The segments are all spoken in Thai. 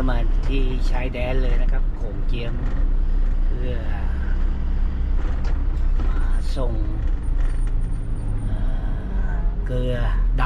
ก็มาที่ชายแดนเลยนะครับโขงเจียม เพื่อมาส่งเกลือด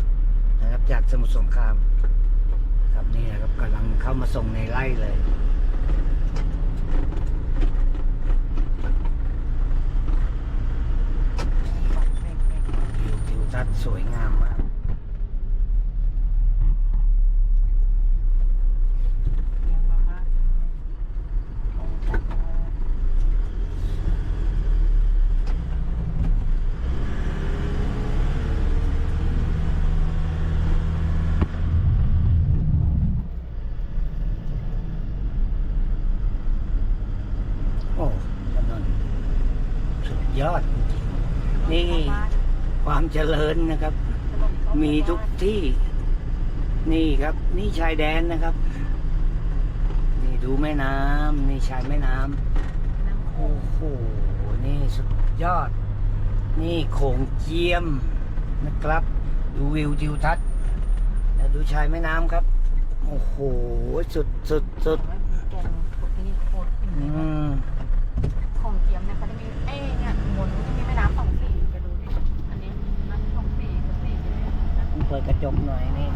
ำนะครับจากสมุทรสงครามนะครับนี่นะครับกำลังเข้ามาส่งในไร่เลยวิวทิวทัศน์สวยงามมาก ยังมามาก โอ้ถนนสุดย อดจริงๆนี่ความเจริญนะครับ มีทุกที่ นี่ครับ นี่ชายแดนนะครับ นี่ดูแม่น้ำนี่ชายแม่น้ำโอ้โหนี่สุดยอด นี่โขงเจียมนะครับ ดูวิวทิวทัศน์แล้วดูชายแม่น้ำครับ โอ้โห สุดสุดสุดแกงพวกนี้โคตรอืมของเจียมเนี่ยเขาจะมีเอ้เนี่ยหมุนจะมีแม่น้ำสองสีจะดูดิอันนี้น้ำสองสีกับสีใช่ไหม เปิดกระจกหน่อยนี่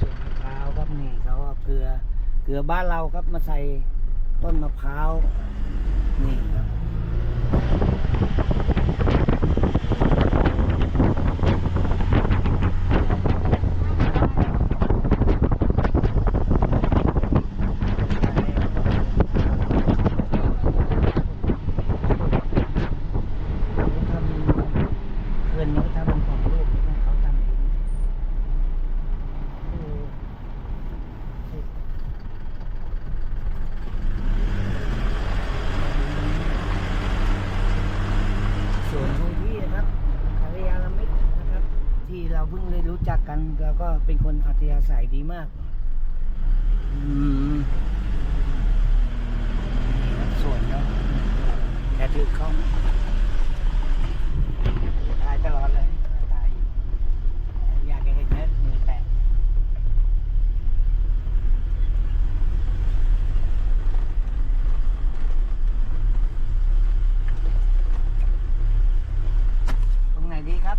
สวนมะพร้าวครับนี่เขาเอาเกลือ เกลือ บ้านเราครับมาใส่ต้นมะพร้าวนี่ครับ ทำเขื่อนนี้ทำของลูกเขาทำเองโอ้ส่วนของพี่นะครับภรรยาละมิตรนะครับ ที่ เพิ่งได้รู้จักกัน แล้วก็เป็นคนอัธยาศัยดีมาก อืมส่วนแล้วแกถือข้าถ่ายตลอดเลยอยากจะเห็นเนื้อมือแตะตรงไหนดีครับ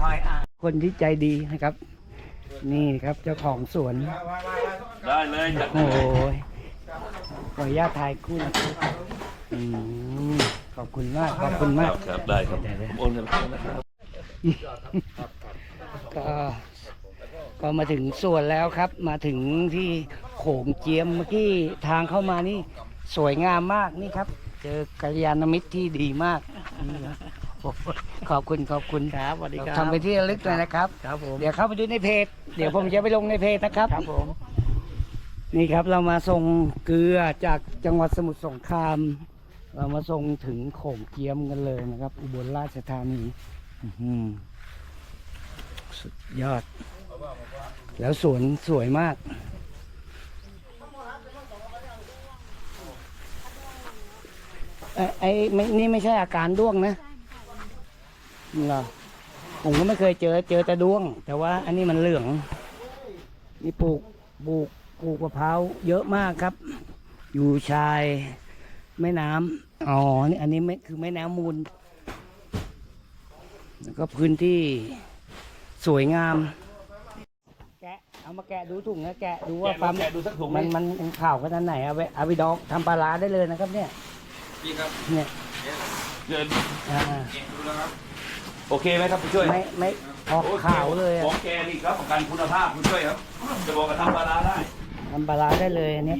ถอยอะ คนที่ใจดีนะครับ นี่ครับเจ้าของสวน ได้เลยจัดโอ้ยขออนุญาตถ่ายคู่นะครับอืมขอบคุณมาก ขอบคุณคมารักบครับได้ครับผมโอนเงินไปนะครับก็ก็มาถึงส่วนแล้วครับ มาถึงที่โขงเจียมเมื่อกี้ทางเข้ามานี่ สวยงามมากนี่ครับ เจอกัลยาณมิตรที่ดีมากนี่ครับโอ้โห ขอบคุณขอบคุณครับสวัสดีครับทำไปที่ระลึกเลยนะครับ ครับผม เดี๋ยวเข้าไปดูในเพจ เดี๋ยวผมจะไปลงในเพจนะครับ ครับผม นี่ครับเรามาส่งเกลือจากจังหวัดสมุทรสงคราม เรามาส่งถึงโขงเจียมกันเลยนะครับ อุบลราชธานีอื้อหือสุดยอด แล้วสวนสวยมากเอ้ยไอ้ไม่นี่ไม่ใช่อาการด้วงนะ เหรอผมก็ไม่เคยเจอ เจอแต่ด้วง แต่ว่าอันนี้มันเหลือง นี่ปลูกปลูกปลูกมะพร้าวเยอะมากครับ อยู่ชายแม่น้ำอ๋อนี่อันนี้ไม่คือแม่น้ำมูล แล้วก็พื้นที่สวยงาม แกะเอามาแกะดูถุงนะแกะดูว่าความแกะดูสักถุงไหมมันมันมันข่าวขนาดไหนเอาไปเอาไปดองทำปลาร้าได้เลยนะครับ เนี่ยพี่ครับเนี่ยเดินอ่าเองดูแล้วครับ โอเคไหมครับผู้ช่วยไม่ไม่ออกขาวเลยอะของแกนี่ครับประกันคุณภาพผู้ช่วยครับ จะบอกกับทำปลาร้าได้ทำปลาร้าได้เลยอันนี้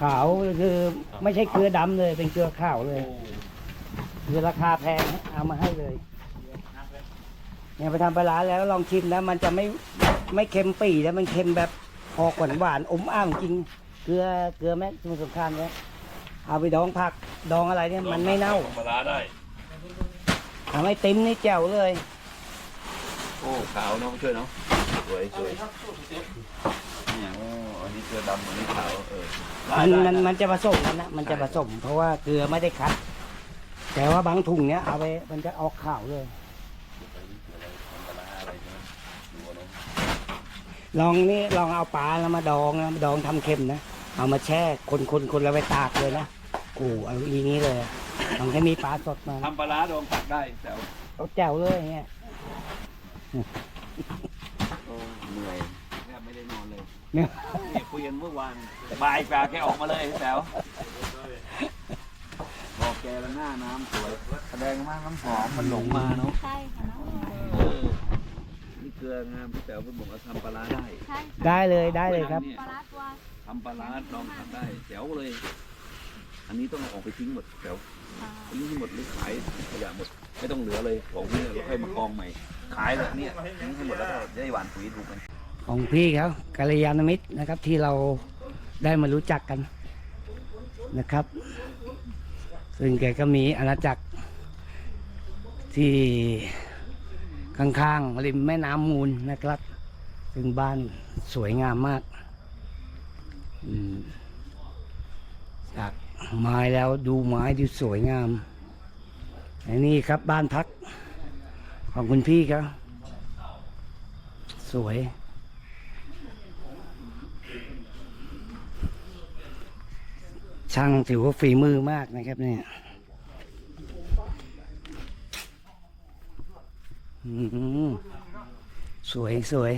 ขาวคือไม่ใช่เกลือดำเลย เป็นเกลือขาวเลยคือราคาแพงเอามาให้เลยเนี่ยไปทำปลาร้าแล้วลองชิมแล้วมันจะไม่ไม่เค็มปีแล้วมันเค็มแบบออกหวานหวานๆอมอ้าวจริงเกลือเกลือแม่สมุนสงครามเนี่ยเอาไปดองผักดองอะไรเนี่ยมันไม่เน่าทำปลาร้าได้ ทำให้เต็มนี่แจ๋วเลย โอ้ขาวเนาะช่วยเนาะสวยสวยเนี่ยโอ้อันนี้เกลือดำอันนี้ขาวเออมันมันมันจะผสมกันนะมันจะผสม เพราะว่าเกลือไม่ได้คัด แต่ว่าบางถุงเนี้ยเอาไปมันจะออกขาวเลย ลองนี่ลองเอาปลาแล้วมาดองนะมาดองทำเค็มนะเอามาแช่คนคนคนแล้วไปตากเลยนะกูเอาอย่างนี้เลย ลองให้มีปลาสดมาทำปลาร้าดองผักได้แต่เอาแจ๋วเลยอย่างเงี้ยโอ้เหนื่อยแทบไม่ได้นอนเลยเนี่ยเนี่ยคุยกันเมื่อวานบ่ายกว่าแกออกมาเลยแถวบอกแกแล้วหน้าน้ำสวยแสดงมากน้ำหอมมันหลงมาเนาะใช่ค่ะน้องเออนี่เกลืองามพี่แต๋วเพิ่งบอกว่าทำปลาร้าได้ใช่ได้เลยได้เลยครับ ปลาร้าตัวทำปลาร้าลองทำได้แจ๋วเลย อันนี้ต้องเอาออกไปทิ้งหมดแถวอ่า ทิ้งให้หมดหรือขายขยะหมด ไม่ต้องเหลือเลยของเนี่เราค่อยมากองใหม่ ขายเลยเนี่ยทิ้งให้หมดแล้วก็จะได้หวานปุ๋ยถูกกันของพี่เขากัลยาณมิตรนะครับที่เราได้มารู้จักกันนะครับ ซึ่งแกก็มีอาณาจักรที่ข้างๆริมแม่น้ำมูลนะครับ ซึ่งบ้านสวยงามมากอืมจาก ไม้แล้วดูไม้ที่สวยงามอันนี้ครับบ้านพักของคุณพี่ครับ สวย ช่างถือว่าฝีมือมากนะครับเนี่ยสวยสวย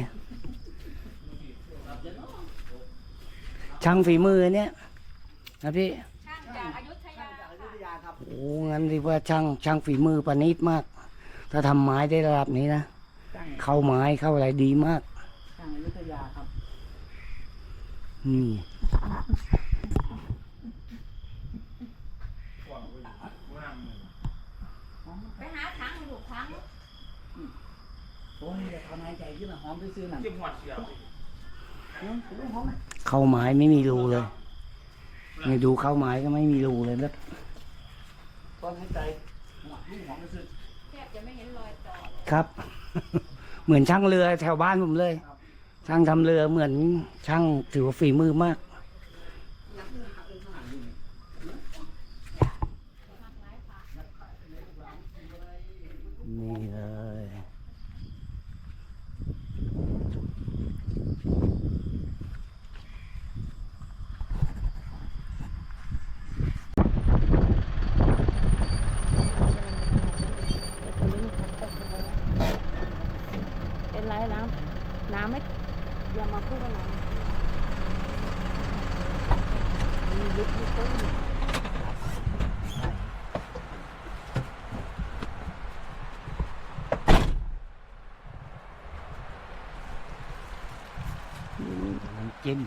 ช่างฝีมือเนี่ยนะพี่ ช่างจากอยุธยาค่ะ โอ้งั้นเรียกว่าช่างช่างฝีมือประณีตมาก ถ้าทำไม้ได้ระดับนี้นะเข้าไม้เข้าอะไรดีมากทางอยุธยาครับ นี่ไปหาถังถูกถังโอ้ยอย่าทำหายใจขึ้นมาหอมไปซื้อหนังเข้าไม้ไม่มีรูเลยนี่ดูเข้าไม้ก็ไม่มีรูเลยแล้ว ตอนหายใจหวานลูกหอมไปซื้อแทบจะไม่เห็นรอยต่อครับ เหมือนช่างเรือแถวบ้านผมเลย ช่างทำเรือเหมือนช่างถือว่าฝีมือมาก นี่เลย เป็นไรน้ำน้ำไม่อย่ามาพูดว่าน้ำ มีลึกมีต้นน้ำจิ้ม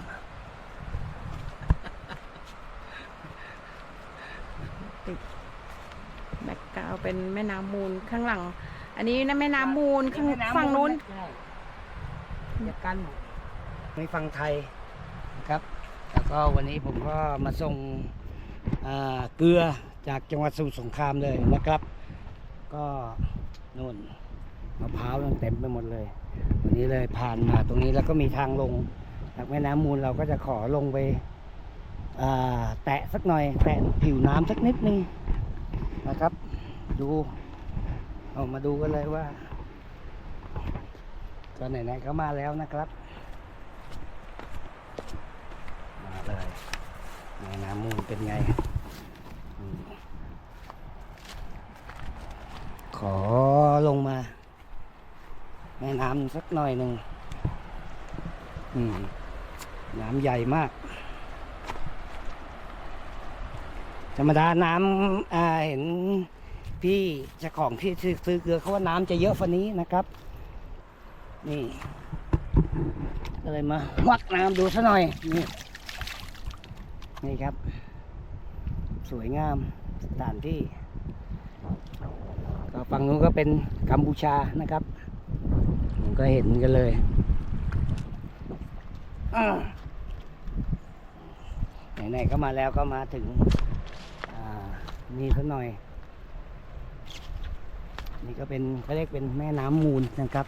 แบ็กกราวด์เป็นแม่น้ำมูลข้างหลัง อันนี้นะแม่น้ำมูลข้างฝั่งนู้น ใช่อย่ากันไม่ฟังไทยนะครับ แล้วก็วันนี้ผมก็มาส่งเกลือจากจังหวัดสมุทรสงครามเลยนะครับ ก็นู่นมะพร้าวมันเต็มไปหมดเลย วันนี้เลยผ่านมาตรงนี้แล้วก็มีทางลงจากแม่น้ำมูลเราก็จะขอลงไปแตะสักหน่อย แตะผิวน้ำสักนิดนึงนะครับ ดูเอามาดูกันเลยว่าก็ไหนๆก็มาแล้วนะครับ มา เลยแม่น้ำมูลเป็นไง ขอลงมาแม่น้ำสักหน่อยหนึ่งน้ำใหญ่มาก ธรรมดาน้ำเห็นพี่เจ้าของที่ซื้อเกลือเขาว่าน้ำจะเยอะฟันนี้นะครับ นี่ก็เลยมาวัดน้ำดูซะหน่อยนี่ นี่ครับ สวยงามสถานที่ก็ฝั่งนู้นก็เป็นกัมพูชานะครับผมก็เห็นกันเลยไหนๆก็มาแล้วก็มาถึงอ่านี่สักหน่อย นี่ก็เป็นเขาเรียกเป็นแม่น้ำมูลนะครับ